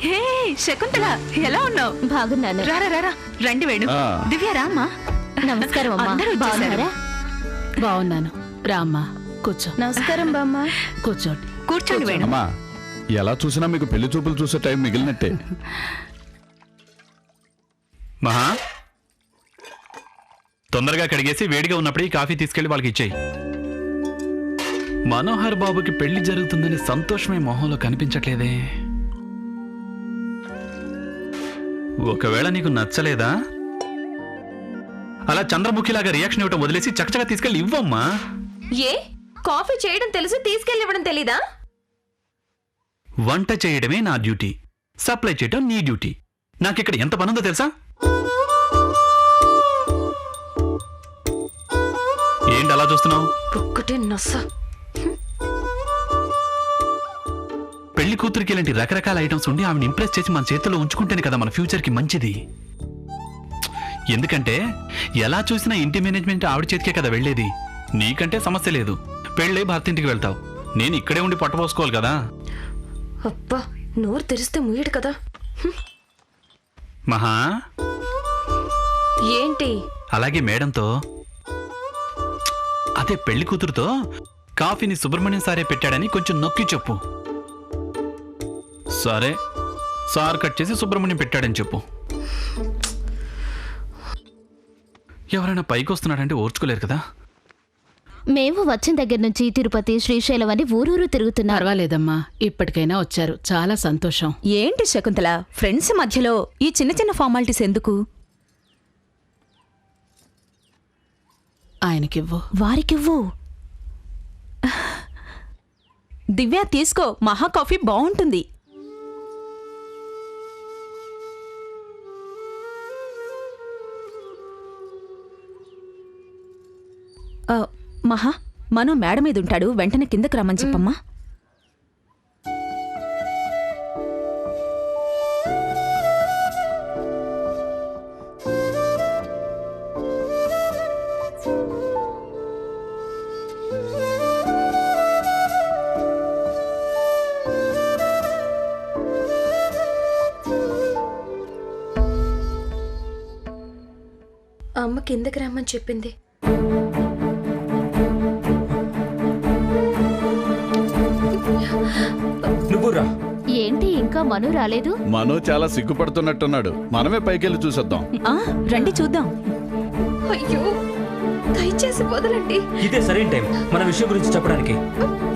హే శకుంతల ఎలా ఉన్నావు? బాగున్నాను. రారా రారా రండి వేణు. ఆ. దివ్య రామ్మా నమస్కారం అమ్మా. అందరూ వచ్చేసారు. బాగున్నారా? బాగున్నాను. రామ్మా కూర్చో. నమస్కారం బామ్మ. కూర్చోండి. కూర్చోండి వేణు. అమ్మా ఎలా చూసినా మీకు పెళ్ళి చూపులు చూసే టైం మిగిలినట్టే. మహా. తొందరగా కడిగేసి వేడిగా ఉన్నప్పుడు ఈ కాఫీ తీసుకెళ్ళి వాళ్ళకి ఇచ్చేయి. మనోహర్ బాబుకి పెళ్ళి జరుగుతుందని సంతోషమే మొహంలో కనిపించట్లేదే. ఒకవేళ నీకు నచ్చలేదా? అలా చంద్రముఖిలాగా రియాక్షన్ ఇవ్వటం వదిలేసి చకచక తీసుకెళ్ళి ఇవ్వమ్మా. ఏ? కాఫీ చేయడం తెలుసు తీసుకెళ్ళి ఇవ్వడం తెలీదా? వంట చేయడమే నా డ్యూటీ సప్లై చేయడం నీ డ్యూటీ. నాకిక్కడ ఎంత పనుందో తెలుసా? ఏంటి అలా చూస్తున్నావు? ఒక్కటే నొస్స పెళ్ళి కూతురికి ఇలాంటి రకరకాల ఐటమ్స్ ఉండి ఆమెను ఇంప్రెస్ చేసి మన చేతిలో ఉంచుకుంటేనే కదా మన ఫ్యూచర్కి మంచిది. ఎందుకంటే ఎలా చూసినా ఇంటి మేనేజ్మెంట్ ఆవిడ చేతికే కదా వెళ్ళేది. నీకంటే సమస్య లేదు. పెళ్ళై భర్త ఇంటికి వెళ్తావు. నేను ఇక్కడే ఉండి పట్టపోసుకోవాలి కదా. అబ్బా నోరు తెరిస్తే ముయ్యడు కదా. మహా. ఏంటి? అలాగే మేడంతో. అదే పెళ్ళి కూతురుతో కాఫీని సుబ్రహ్మణ్యం సారే పెట్టాడని కొంచెం నొక్కి చెప్పు. సరే సార్ కట్ చేసి సుబ్రహ్మణ్యం పెట్టాడని చెప్పు. ఎవరైనా పైకి వస్తున్నాడంటే ఓర్చుకోలేరు కదా? మేము వచ్చిన దగ్గర నుంచి తిరుపతి శ్రీశైలం అని ఊరూరు తిరుగుతున్నారు పర్వాలేదమ్మా ఇప్పటికైనా వచ్చారు. చాలా సంతోషం. ఏంటి శకుంతల? ఫ్రెండ్స్ మధ్యలో ఈ చిన్న చిన్న ఫార్మాలిటీస్ ఎందుకు? ఆయనకివ్వు. వారికివ్వు. దివ్య తీసుకో. మహా కాఫీ బాగుంటుంది మహా మనో మేడ మీద ఉంటాడు వెంటనే కిందకి రమ్మని చెప్పమ్మా. అమ్మ కిందకి రమ్మని చెప్పింది. నువ్వు రా ఏంటి ఇంకా మను రాలేదు? మనో చాలా సిగ్గుపడుతున్నట్టున్నాడు. మనమే పైకెళ్ళి చూసేద్దాం. ఆ, రండి చూద్దాం. అయ్యో. దయచేసి వదలండి. ఇదే సరైన టైం. మన విషయం గురించి చెప్పడానికి.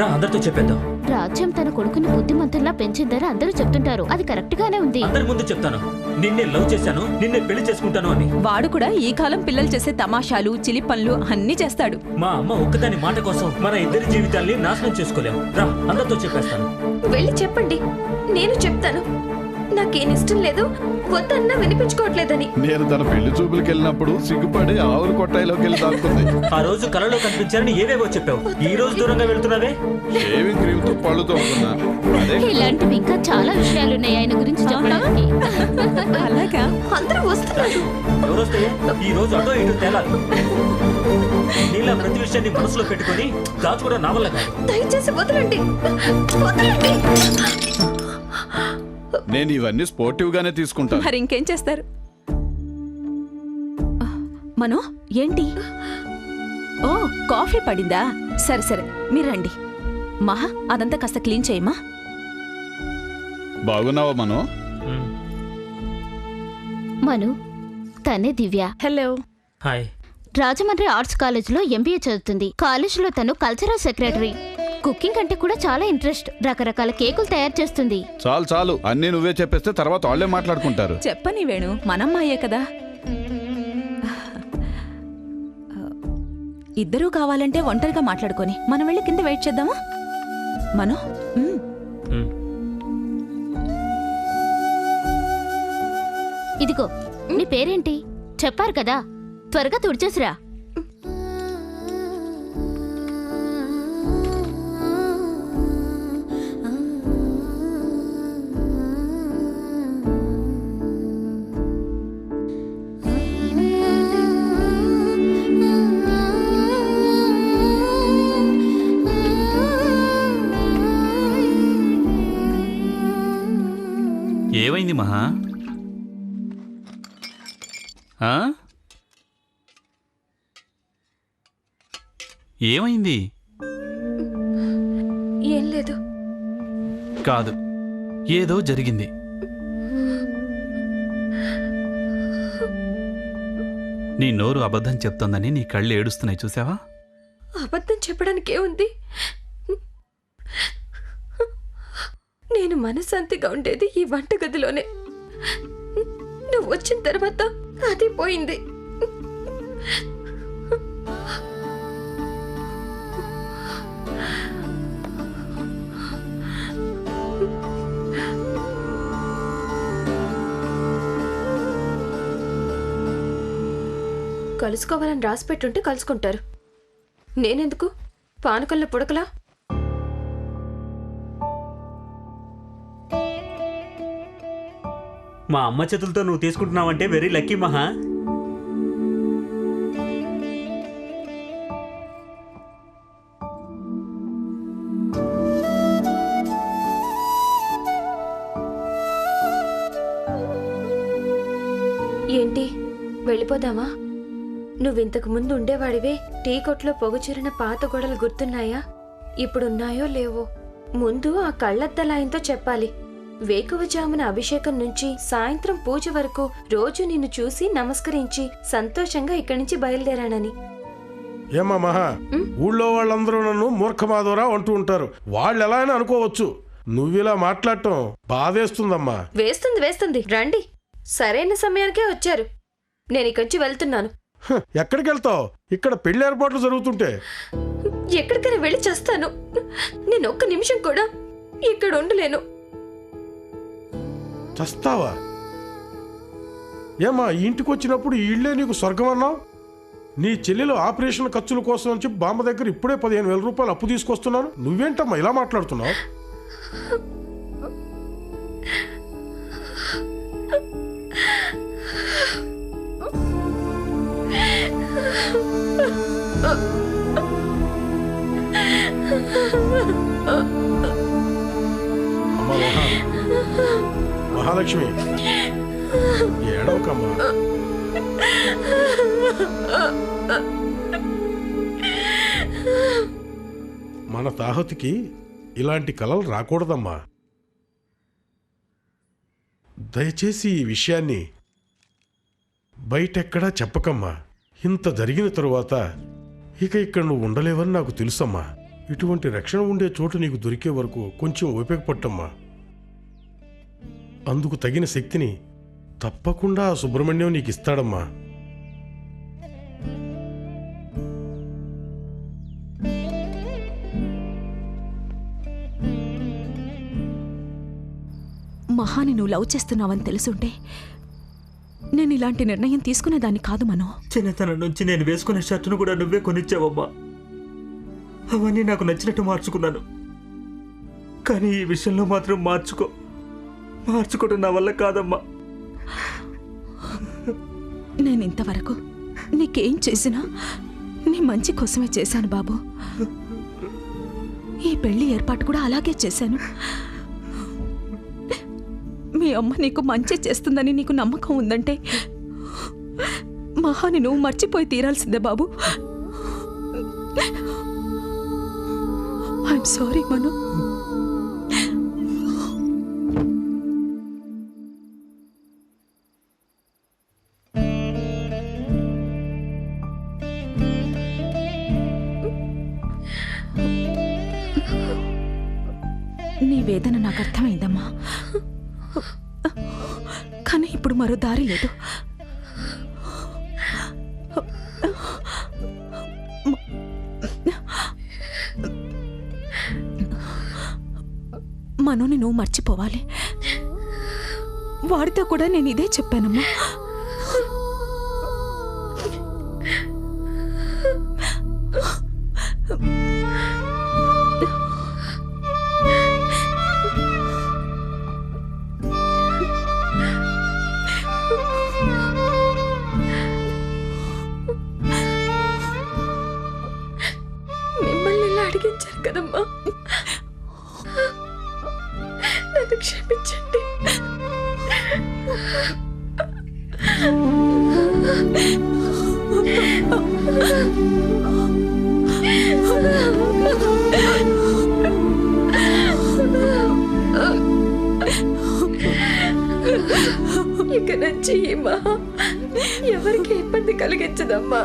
రా అందరితో చెప్పేద్దాం. రాజ్యం తన కొడుకుని బుద్ధిమంతుల్లా పెంచిందని అందరూ చెప్తుంటారు. అది కరెక్ట్ గానే ఉంది. అందరి ముందు చెప్తాను. నిన్నే లవ్ చేశాను నిన్నే పెళ్ళి చేసుకుంటాను అని. వాడు కూడా ఈ కాలం పిల్లలు చేసే తమాషాలు చిలి పనులు అన్నీ చేస్తాడు. మా అమ్మ ఒక్కదాని మాట కోసం మన ఇద్దరి జీవితాల్ని నాశనం చేసుకోలేం. రా అందరితో చెప్పేస్తాను. వెళ్ళి చెప్పండి. నేను చెప్తాను. నాకేం ఇష్టం లేదు. వద్దన్నా వినిపించుకోవట్లేదని. నేను తన పెళ్ళి చూపులకు వెళ్ళినప్పుడు సిగ్గుపడి ఆవుల కొట్టాయిలోకి వెళ్ళి దాక్కుంది ఆ రోజు కలలో కనిపించారని ఏవేవో చెప్పావు. ఈ రోజు దూరంగా వెళ్తున్నావే? షేవింగ్ క్రీమ్తో పళ్ళు అదే ఇలాంటివి ఇంకా చాలా విషయాలున్నాయి ఆయన గురించి చెప్పడానికి అలాగా? అందరూ వస్తున్నారు. ఎవరొస్తే? ఈ రోజు అటో ఇటు తేలాలి. నీలా ప్రతి విషయాన్ని మనసులో పెట్టుకొని దాచుకోవడం నా వల్ల కాదు. దయచేసి వదలండి. వదలండి. నేను ఇవన్నీ స్పోర్టివ్ గానే తీసుకుంటాను. మరి ఇంకేం చేస్తారు? మనో ఏంటి? ఓ కాఫీ పడిందా? సరే సరే మీరు రండి. మహా అదంతా కాస్త క్లీన్ చేయమా? బాగున్నావా మనో? మను తనే Divya. Hello. Hi. Rajahmundry arts కాలేజ్లో ఎంబీఏ చదువుతుంది. కాలేజీలో తను కల్చరల్ సెక్రటరీ. కుకింగ్ అంటే కూడా చాలా ఇంట్రెస్ట్. రకరకాల కేకులు తయారు చేస్తుంది. చాలు చాలు. అన్నీ నువ్వే చెప్పేస్తే తర్వాత వాళ్ళే మాట్లాడుకుంటారు. చెప్పని వేణు మనమ్మాయే కదా. ఇద్దరూ కావాలంటే ఒంటరిగా మాట్లాడుకొని మనం వెళ్ళి కింద వెయిట్ చేద్దామా? మనో. ఇదిగో నీ పేరేంటి? చెప్పారు కదా. త్వరగా తుడిచేసిరా. ఏమైంది? ఏం లేదు. కాదు ఏదో జరిగింది. నీ నోరు అబద్ధం చెప్తోందని నీ కళ్ళు ఏడుస్తున్నాయి చూసావా? అబద్ధం చెప్పడానికి ఏముంది? నేను మనశాంతిగా ఉండేది ఈ వంటగదిలోనే. నువ్వు వచ్చిన తర్వాత అది పోయింది. కలుసుకోవాలని రాసి పెట్టుంటే కలుసుకుంటారు. నేనెందుకు? పానకల్లో పుడకలా? మా అమ్మ చేతులతో నువ్వు తీసుకుంటున్నావంటే వెరీ లక్కీ మహా. ఏంటి? వెళ్ళిపోదామా? నువ్వింతకు ముందు ఉండేవాడివే. టీ కొట్లో పొగచూరిన పాత గొడవలు గుర్తున్నాయా? ఇప్పుడున్నాయో లేవో? ముందు ఆ కళ్ళద్దలాయంతో చెప్పాలి. వేకువజామున అభిషేకం నుంచి సాయంత్రం పూజ వరకు రోజు నిన్ను చూసి నమస్కరించి సంతోషంగా ఇక్కడి నుంచి బయలుదేరానని. ఏమా మహా? ఊళ్ళో వాళ్ళందరూ నన్ను మూర్ఖమాధవరా అంటూ ఉంటారు. వాళ్ళు ఎలా అయినా అనుకోవచ్చు. నువ్విలా మాట్లాడటం బాధేస్తుందమ్మా. వేస్తుంది వేస్తుంది. రండి. సరైన సమయానికే వచ్చారు. నేను ఇక్కడి వెళ్తున్నాను. హ, ఎక్కడికి వెళ్తావు ఇక్కడ పెళ్ళి ఏర్పాట్లు జరుగుతుంటే. ఎక్కడికైనా వెళ్ళి చేస్తాను. నేను ఒక్క నిమిషం కూడా ఇక్కడ ఉండలేను. చస్తావా? ఏమా ఇంటికి వచ్చినప్పుడు ఈ ఇళ్ళే నీకు స్వర్గం అన్నావు? నీ చెల్లెలు ఆపరేషన్ ఖర్చుల కోసం అని చెప్పి బామ్మ దగ్గర ఇప్పుడే పదిహేను వేల రూపాయలు అప్పు తీసుకొస్తున్నాను. నువ్వేంటమ్మా ఇలా మాట్లాడుతున్నావు? అమ్మా మహాలక్ష్మి. ఏడవకమ్మా. మన తాహతికి ఇలాంటి కలలు రాకూడదమ్మా. దయచేసి ఈ విషయాన్ని బయటెక్కడా చెప్పకమ్మా. ఇంత జరిగిన తరువాత ఇక ఇక్కడ నువ్వు ఉండలేవని నాకు తెలుసమ్మా. ఇటువంటి రక్షణ ఉండే చోటు నీకు దొరికే వరకు కొంచెం ఓపిక పట్టమ్మా. అందుకు తగిన శక్తిని తప్పకుండా సుబ్రహ్మణ్యం నీకు ఇస్తాడమ్మా. మహాని నువ్వు లవ్ చేస్తున్నావని తెలుసుంటే నేను ఇలాంటి నిర్ణయం తీసుకునేదాన్ని కాదు మనో. చిన్నతనం నుంచి నేను వేసుకునే షర్టును కూడా నువ్వే కొనిచ్చావమ్మా. అవన్నీ నాకు నచ్చినట్టు మార్చుకున్నాను. కానీ ఈ విషయంలో మాత్రం మార్చుకో. మార్చుకోవడం నా వల్ల కాదమ్మా. నేను ఇంతవరకు నీకేం చేసినా నీ మంచి కోసమే చేశాను బాబు. ఈ పెళ్ళి ఏర్పాటు కూడా అలాగే చేశాను. మీ అమ్మ నీకు మంచి చేస్తుందని నీకు నమ్మకం ఉందంటే మహాని నువ్వు మర్చిపోయి తీరాల్సిందే బాబు. ఐఎమ్ సారీ మను నీ వేదన నాకు అర్థమైందమ్మా. కానీ ఇప్పుడు మరో దారి లేదు. మనోని నువ్వు మర్చిపోవాలి. వాడితో కూడా నేను ఇదే చెప్పానమ్మా. కదమ్మా. నన్ను క్షమించండి. ఇక నుంచి ఈ మహా ఎవరికి ఇబ్బంది కలిగించదమ్మా.